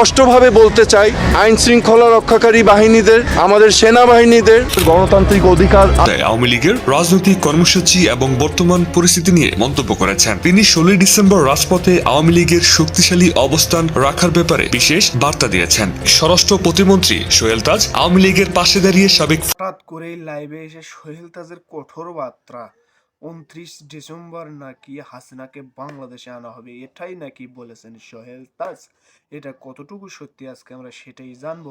স্পষ্টভাবে বলতে চাই আইন শৃঙ্খলা রক্ষাকারী বাহিনীদের আমাদের সেনাবাহিনীদের। গণতান্ত্রিক অধিকার আওয়ামী লীগের রাজনৈতিক কর্মসূচি এবং বর্তমান পরিস্থিতি নিয়ে মন্তব্য করেছেন। তিনি ষোলোই ডিসেম্বর রাজপথে আওয়ামী লীগের শক্তিশালী অবস্থান রাখার ব্যাপারে বিশেষ বার্তা দিয়েছেন। স্বরাষ্ট্র প্রতিমন্ত্রী সোহেল তাজ আওয়ামী লীগের পাশে দাঁড়িয়ে সাবেক হঠাৎ করেই লাইভে এসে সোহেল তাজের কঠোর বার্তা। উনত্রিশ ডিসেম্বর নাকি হাসিনাকে বাংলাদেশে আনা হবে, এটাই নাকি বলেছেন সোহেল তাজ। এটা কতটুকু সত্যি আজকে আমরা সেটাই জানব।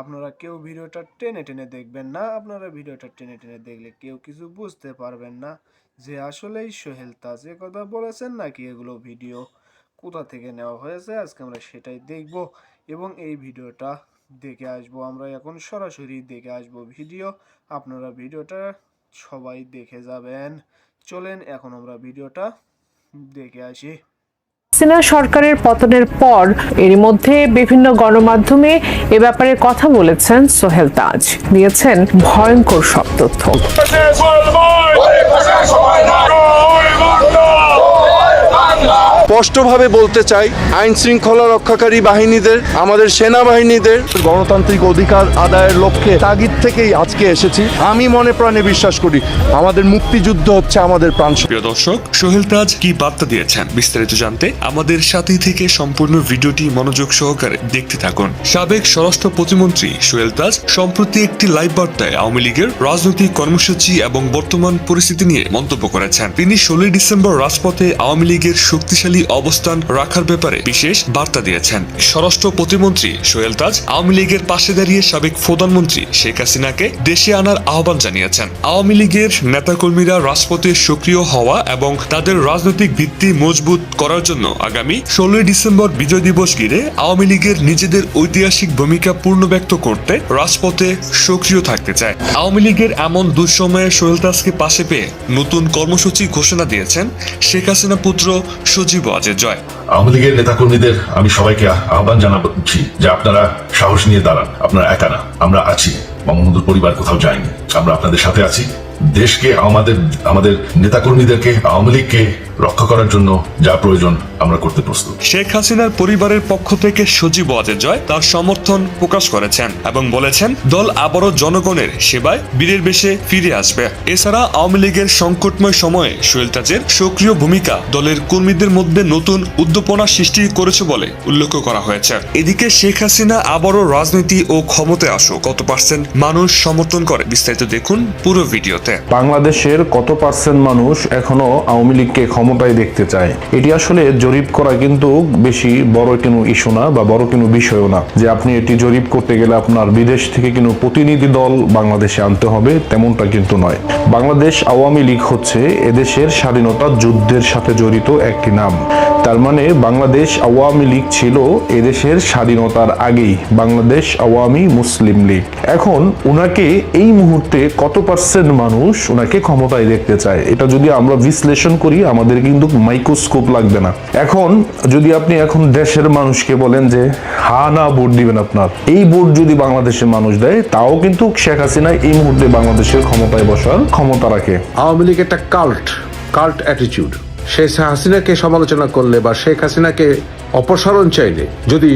আপনারা কেউ ভিডিওটা টেনে টেনে দেখবেন না, আপনারা ভিডিওটা টেনে টেনে দেখলে কেউ কিছু বুঝতে পারবেন না যে আসলেই সোহেল তাজ এ কথা বলেছেন নাকি এগুলো ভিডিও কোথা থেকে নেওয়া হয়েছে, আজকে আমরা সেটাই দেখব এবং এই ভিডিওটা দেখে আসব। আমরা এখন সরাসরি দেখে আসব ভিডিও। আপনারা ভিডিওটা সবাই দেখে যাবেন। চলেন এখন আমরা ভিডিওটা দেখে আসি। হাসিনা সরকারের পতনের পর এর মধ্যে বিভিন্ন গণমাধ্যমে এ ব্যাপারে কথা বলেছেন সোহেল তাজ। দিয়েছেন ভয়ঙ্কর সব তথ্য। স্পষ্টভাবে বলতে চাই, আইন শৃঙ্খলা রক্ষাকারী বাহিনীদের, আমাদের সেনাবাহিনীদের গণতান্ত্রিক অধিকার আদায়ের লক্ষ্যে তাগিদ থেকেই আজকে এসেছি। আমি মনে প্রাণে বিশ্বাস করি, আমাদের মুক্তিযুদ্ধ হচ্ছে আমাদের প্রাণ প্রিয় দর্শক, সোহেল তাজ কি বার্তা দিয়েছেন? বিস্তারিত জানতে আমাদের সাথেই থেকে সম্পূর্ণ ভিডিওটি মনোযোগ সহকারে দেখতে থাকুন। সাবেক স্বরাষ্ট্র প্রতিমন্ত্রী সোহেল তাজ সম্প্রতি একটি লাইভ বার্তায় আওয়ামী লীগের রাজনৈতিক কর্মসূচি এবং বর্তমান পরিস্থিতি নিয়ে মন্তব্য করেছেন। তিনি ষোলোই ডিসেম্বর রাজপথে আওয়ামী লীগের শক্তিশালী অবস্থান রাখার ব্যাপারে বিশেষ বার্তা দিয়েছেন। স্বরাষ্ট্র প্রতিমন্ত্রী সোহেল তাজ আওয়ামী লীগের পাশে দাঁড়িয়ে সাবেক প্রধানমন্ত্রী শেখ হাসিনাকে দেশে আনার আহ্বান জানিয়েছেন। আওয়ামী লীগের নেতাকর্মীরা রাজপথে সক্রিয় হওয়া এবং তাদের রাজনৈতিক ভিত্তি মজবুত করার জন্য আগামী ষোলোই ডিসেম্বর বিজয় দিবস ঘিরে আওয়ামী লীগের নিজেদের ঐতিহাসিক ভূমিকা পূর্ণ ব্যক্ত করতে রাজপথে সক্রিয় থাকতে চায়। আওয়ামী লীগের এমন দুঃসময়ে সোহেল তাজকে পাশে পেয়ে নতুন কর্মসূচি ঘোষণা দিয়েছেন শেখ হাসিনা পুত্র সজীব ওয়াজেদ জয়। আওয়ামী লীগের নেতাকর্মীদের আমি সবাইকে আহ্বান জানাচ্ছি যে আপনারা সাহস নিয়ে দাঁড়ান। আপনারা একা না, আমরা আছি। বঙ্গবন্ধুর পরিবার কোথাও যায়নি। আমরা আপনাদের সাথে আছি। দেশকে, আমাদের আমাদের নেতাকর্মীদেরকে, আওয়ামী লীগকে রক্ষা করার জন্য যা প্রয়োজন আমরা করতে প্রস্তুত। শেখ হাসিনার পরিবারের পক্ষ থেকে সজীব জয় তার সমর্থন প্রকাশ করেছেন এবং বলেছেন, দল আবারও জনগণের সেবায় বীরের বেশে ফিরে আসবে। এছাড়া আওয়ামী লীগের সংকটময় সময়ে সোহেল তাজের সক্রিয় ভূমিকা দলের কর্মীদের মধ্যে নতুন উদ্দীপনা সৃষ্টি করেছে বলে উল্লেখ করা হয়েছে। এদিকে শেখ হাসিনা আবারও রাজনীতি ও ক্ষমতায় আসো কত পার্সেন্ট মানুষ সমর্থন করে বিস্তারিত দেখুন পুরো ভিডিওতে। বাংলাদেশের কত পার্সেন্ট মানুষ এখনও আওয়ামী লীগকে ক্ষমতায় দেখতে চায়? এটি আসলে জরিপ করা কিন্তু বেশি বড় কোনো ইস্যু না বা বড় কোনো বিষয়ও না। যে আপনি এটি জরিপ করতে গেলে আপনার বিদেশ থেকে কোনো প্রতিনিধি দল বাংলাদেশে আনতে হবে, তেমনটা কিন্তু নয়। বাংলাদেশ আওয়ামী লীগ হচ্ছে এদেশের স্বাধীনতা যুদ্ধের সাথে জড়িত একটি নাম। তার মানে বাংলাদেশ আওয়ামী লীগ ছিল এদেশের স্বাধীনতার আগেই, বাংলাদেশ আওয়ামী মুসলিম লীগ। এখন ওনাকে এই মুহূর্তে কত পার্সেন্ট মানুষ ওনাকে ক্ষমতায় দেখতে চায়? এটা যদি আমরা বিশ্লেষণ করি, আমাদের কিন্তু মাইক্রোস্কোপ লাগবে না। এখন যদি আপনি এখন দেশের মানুষকে বলেন যে, হা না, ভোট দিবেন আপনার। এই ভোট যদি বাংলাদেশের মানুষ দেয়, তাও কিন্তু শেখ হাসিনা এই মুহূর্তে বাংলাদেশের ক্ষমতায় বসার ক্ষমতা রাখে। আওয়ামী লীগ একটা কাল্ট কাল্ট অ্যাটিটিউড শেখ হাসিনাকে সমালোচনা করলে বা শেখ হাসিনাকে অপসারণ চাইলে যদি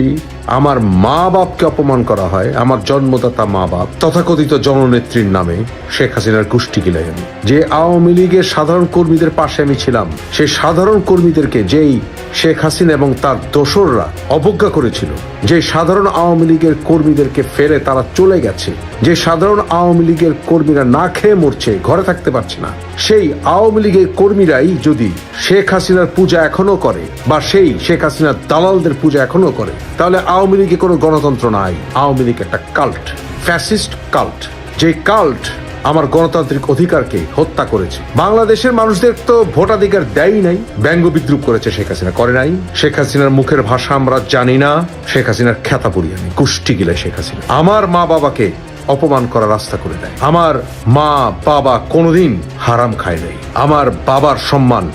আমার মা বাপকে অপমান করা হয়, আমার জন্মদাতা মা বাপ, তথাকথিত জননেত্রীর নামে শেখ হাসিনার গোষ্ঠী গিলাই আমি। যে আওয়ামী লীগের সাধারণ কর্মীদের পাশে আমি ছিলাম সেই সাধারণ কর্মীদেরকে যেই শেখ হাসিনা এবং তার দোসররা অবজ্ঞা করেছিল, যে সাধারণ আওয়ামী লীগের কর্মীদেরকে ফেলে তারা চলে গেছে, যে সাধারণ আওয়ামী লীগের কর্মীরা না খেয়ে মরছে, ঘরে থাকতে পারছে না, সেই আওয়ামী লীগের কর্মীরাই যদি শেখ হাসিনার পূজা এখনও করে বা সেই শেখ হাসিনার দালালদের পূজা এখনও করে। তাহলে আওয়ামী লীগে কোনো গণতন্ত্র নাই। আওয়ামী লীগ একটা কাল্ট ফ্যাসিস্ট কাল্ট যে কাল্ট আমার গণতান্ত্রিক অধিকারকে হত্যা করেছে। বাংলাদেশের মানুষদের তো ভোটাধিকার দেয়ই নাই। ব্যঙ্গ বিদ্রুপ করেছে শেখ হাসিনা। করে নাই। শেখ হাসিনার মুখের ভাষা আমরা জানি না। শেখ হাসিনার খ্যাতা পড়ি আমি কুষ্টি গিলে শেখ হাসিনা। আমার মা বাবাকে অপমান করার রাস্তা করে দেয়। আমার মা বাবা কোনোদিন হারাম খায় নাই। আমার বাবার সম্মান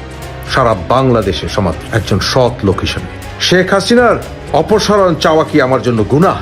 সারা বাংলাদেশে সমাজ একজন সৎ লোক হিসাবে। শেখ হাসিনার অপসারণ চাওয়া কি আমার জন্য গুনাহ?